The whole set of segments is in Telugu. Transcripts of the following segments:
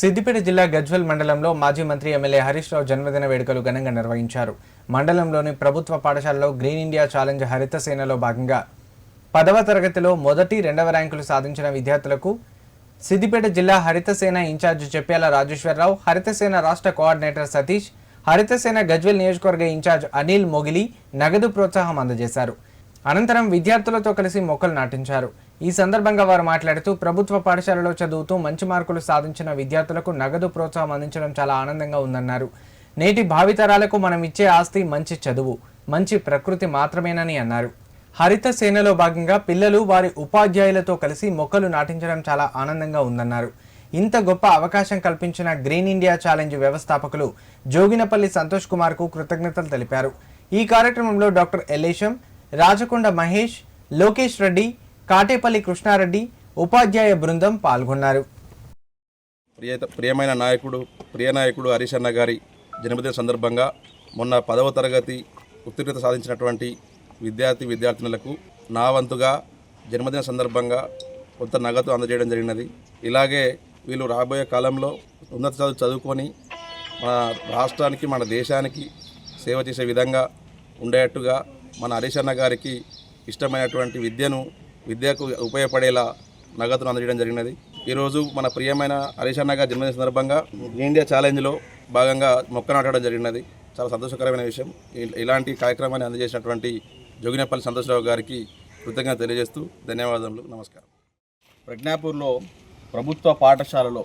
సిద్దిపేట జిల్లా గజ్వెల్ మండలంలో మాజీ మంత్రి ఎమ్మెల్యే హరీష్ రావు జన్మదిన వేడుకలు ఘనంగా నిర్వహించారు. మండలంలోని ప్రభుత్వ పాఠశాలలో గ్రీన్ ఇండియా ఛాలెంజ్ హరిత సేనలో భాగంగా పదవ తరగతిలో మొదటి రెండవ ర్యాంకులు సాధించిన విద్యార్థులకు సిద్దిపేట జిల్లా హరితసేన ఇన్ఛార్జ్ చెప్పేల రాజేశ్వరరావు హరితసేన రాష్ట్ర కోఆర్డినేటర్ సతీష్ హరితసేన గజ్వెల్ నియోజకవర్గ ఇన్ఛార్జ్ అనిల్ మొగిలి నగదు ప్రోత్సాహం అందజేశారు. అనంతరం విద్యార్థులతో కలిసి మొక్కలు నాటించారు. ఈ సందర్భంగా వారు మాట్లాడుతూ ప్రభుత్వ పాఠశాలలో చదువుతూ మంచి మార్కులు సాధించిన విద్యార్థులకు నగదు ప్రోత్సాహం అందించడం చాలా ఆనందంగా ఉందన్నారు. నేటి భావితరాలకు మనం ఇచ్చే ఆస్తి మంచి చదువు మంచి ప్రకృతి మాత్రమేనని అన్నారు. హరిత సేనలో భాగంగా పిల్లలు వారి ఉపాధ్యాయులతో కలిసి మొక్కలు నాటించడం చాలా ఆనందంగా ఉందన్నారు. ఇంత గొప్ప అవకాశం కల్పించిన గ్రీన్ ఇండియా ఛాలెంజ్ వ్యవస్థాపకులు జోగినపల్లి సంతోష్ కుమార్కు కృతజ్ఞతలు తెలిపారు. ఈ కార్యక్రమంలో డాక్టర్ ఎల్లేశం రాజకొండ మహేష్ లోకేష్ రెడ్డి కాటేపల్లి కృష్ణారెడ్డి ఉపాధ్యాయ బృందం పాల్గొన్నారు. ప్రియ ప్రియమైన నాయకుడు ప్రియ నాయకుడు హరీష్ అన్న గారి జన్మదిన సందర్భంగా మొన్న పదవ తరగతి ఉత్తీర్ణత సాధించినటువంటి విద్యార్థి విద్యార్థినులకు నా వంతుగా జన్మదిన సందర్భంగా కొంత నగదు అందజేయడం జరిగినది. ఇలాగే వీళ్ళు రాబోయే కాలంలో ఉన్నత చదువు చదువుకొని మన రాష్ట్రానికి మన దేశానికి సేవ చేసే విధంగా ఉండేట్టుగా మన హరీష్ అన్న గారికి ఇష్టమైనటువంటి విద్యను విద్యకు ఉపయోగపడేలా నగదును అందజేయడం జరిగినది. ఈరోజు మన ప్రియమైన హరీషన్న గారి జన్మదిన సందర్భంగా ఇండియా ఛాలెంజ్లో భాగంగా మొక్క నాటడం జరిగినది. చాలా సంతోషకరమైన విషయం. ఇలాంటి కార్యక్రమాన్ని అందజేసినటువంటి జోగినేపల్లి సంతోషరావు గారికి కృతజ్ఞత తెలియజేస్తూ ధన్యవాదములు. నమస్కారం. ప్రజ్ఞాపూర్లో ప్రభుత్వ పాఠశాలలో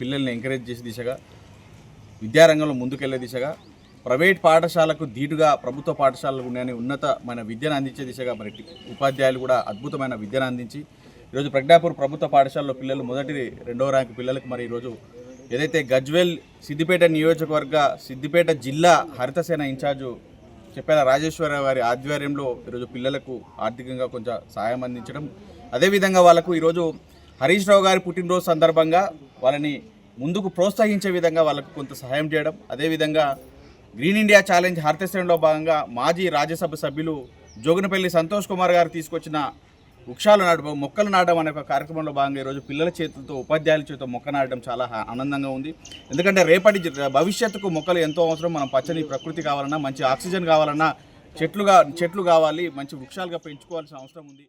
పిల్లల్ని ఎంకరేజ్ చేసే దిశగా విద్యారంగంలో ముందుకెళ్ళే దిశగా ప్రైవేట్ పాఠశాలకు ధీటుగా ప్రభుత్వ పాఠశాలకు ఉన్నాయని ఉన్నతమైన విద్యను అందించే దిశగా మరి ఉపాధ్యాయులు కూడా అద్భుతమైన విద్యను అందించి ఈరోజు ప్రజ్ఞాపూర్ ప్రభుత్వ పాఠశాలలో పిల్లలు మొదటి రెండవ ర్యాంకు పిల్లలకు మరి ఈరోజు ఏదైతే గజ్వెల్ సిద్దిపేట నియోజకవర్గ సిద్దిపేట జిల్లా హరితసేన ఇన్ఛార్జు చెప్పాల రాజేశ్వర గారి ఆధ్వర్యంలో ఈరోజు పిల్లలకు ఆర్థికంగా కొంచెం సహాయం అందించడం. అదేవిధంగా వాళ్ళకు ఈరోజు హరీష్ రావు గారి పుట్టినరోజు సందర్భంగా వాళ్ళని ముందుకు ప్రోత్సహించే విధంగా వాళ్ళకు కొంత సహాయం చేయడం. అదేవిధంగా గ్రీన్ ఇండియా ఛాలెంజ్ హరితశ్రేణిలో భాగంగా మాజీ రాజ్యసభ సభ్యులు జోగినపల్లి సంతోష్ కుమార్ గారు తీసుకొచ్చిన వృక్షాలు నాటడం మొక్కలు నాటడం అనే ఒక కార్యక్రమంలో భాగంగా ఈరోజు పిల్లల చేతులతో ఉపాధ్యాయుల చేతితో మొక్క నాటడం చాలా ఆనందంగా ఉంది. ఎందుకంటే రేపటి భవిష్యత్తుకు మొక్కలు ఎంతో అవసరం. మనం పచ్చని ప్రకృతి కావాలన్నా మంచి ఆక్సిజన్ కావాలన్నా చెట్లుగా చెట్లు కావాలి మంచి వృక్షాలుగా పెంచుకోవాల్సిన అవసరం ఉంది.